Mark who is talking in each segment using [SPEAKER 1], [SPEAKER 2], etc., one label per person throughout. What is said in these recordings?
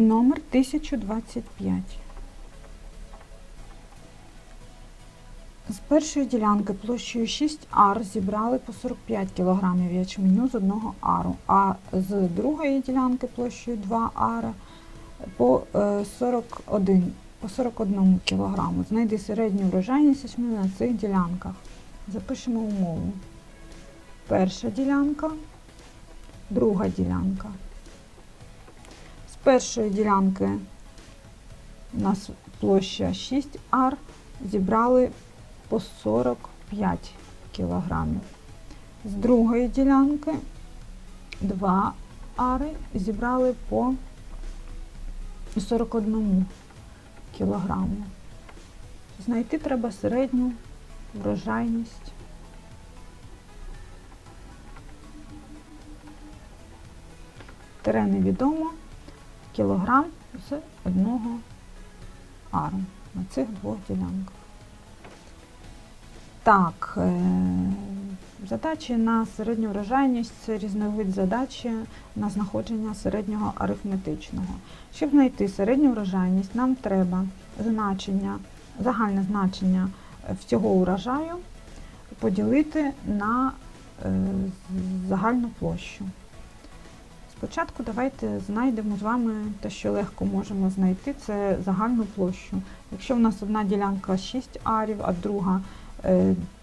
[SPEAKER 1] Номер 1025. З першої ділянки площею 6 ар зібрали по 45 кг ячменю з одного ару, а з другої ділянки площею 2 ари по е, 41, по 41 кг. Знайди середню врожайність ячменю на цих ділянках. Запишемо умову. Перша ділянка, друга ділянка. З першої ділянки у нас площа 6 ар, зібрали по 45 кілограмів. З другої ділянки 2 ари зібрали по 41 кілограму. Знайти треба середню врожайність. Тере невідомо кілограм з одного ару на цих двох ділянках. Так, е, задачі на середню врожайність це різновид задачі на знаходження середнього арифметичного. Щоб знайти середню врожайність, нам треба значення, загальне значення всього урожаю поділити на е, загальну площу. Спочатку давайте знайдемо з вами те, що легко можемо знайти, це загальну площу. Якщо в нас одна ділянка 6 арів, а друга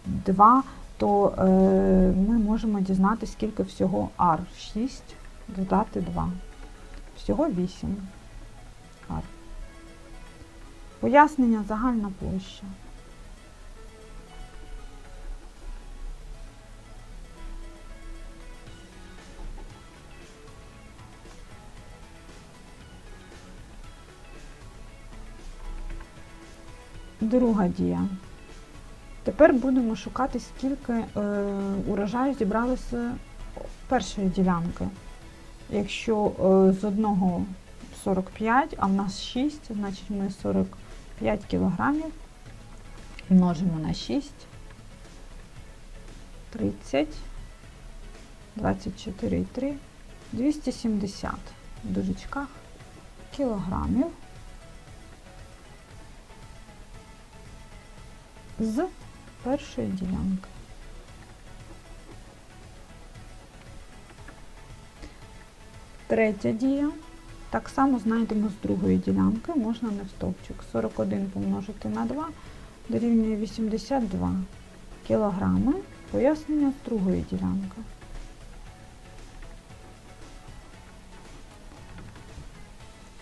[SPEAKER 1] 2, то е, ми можемо дізнатися, скільки всього ар. 6 додати 2. Всього 8 ар. Пояснення загальна площа. Друга дія. Тепер будемо шукати, скільки е, урожаю зібрали з першої ділянки. Якщо е, з одного 45, а в нас 6, значить ми 45 кілограмів множимо на 6, 30, 24,3, 270 в дужечках кілограмів з першої ділянки. Третя дія. Так само знайдемо з другої ділянки, можна не в стовпчик. 41 помножити на 2 дорівнює 82 кілограми. Пояснення з другої ділянки.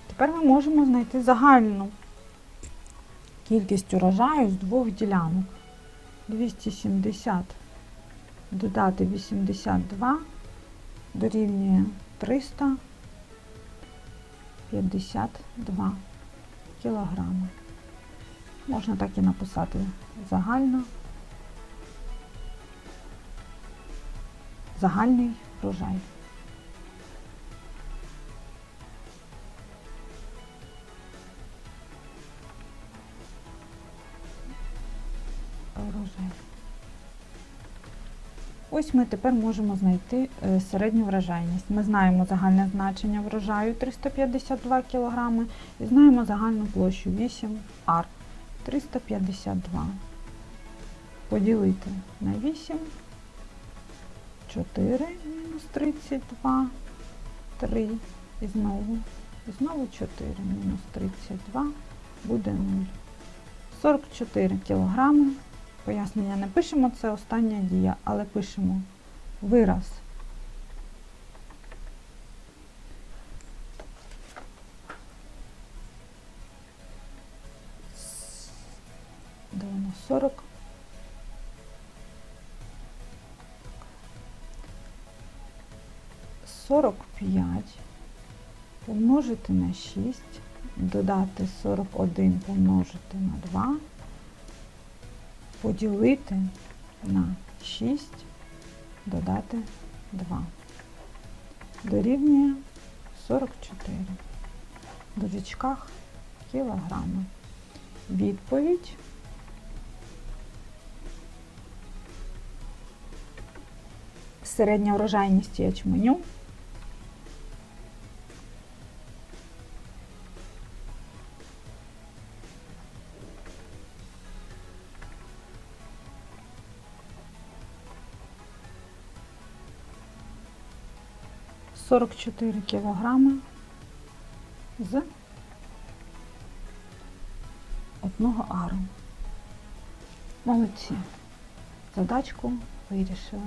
[SPEAKER 1] Тепер ми можемо знайти загальну кількість урожаю з двох ділянок. 270 додати 82 дорівнює 352 кілограми. Можна так і написати загально. Загальний врожай. Ось ми тепер можемо знайти е, середню врожайність. Ми знаємо загальне значення врожаю 352 кг і знаємо загальну площу 8 ар 352. Поділити на 8, 4 мінус 32, 3 і знову, і знову 4 мінус 32 буде 0. 44 кілограми. Пояснення не пишемо, це остання дія, але пишемо вираз. Де воно? 40. Сорок п'ять помножити на 6, додати 41 помножити на 2 поділити на 6, додати 2. Дорівнює 44. В дужечках кілограми. Відповідь. Середня врожайність ячменю 44 кілограми з одного ару. Молодці. Задачку вирішили.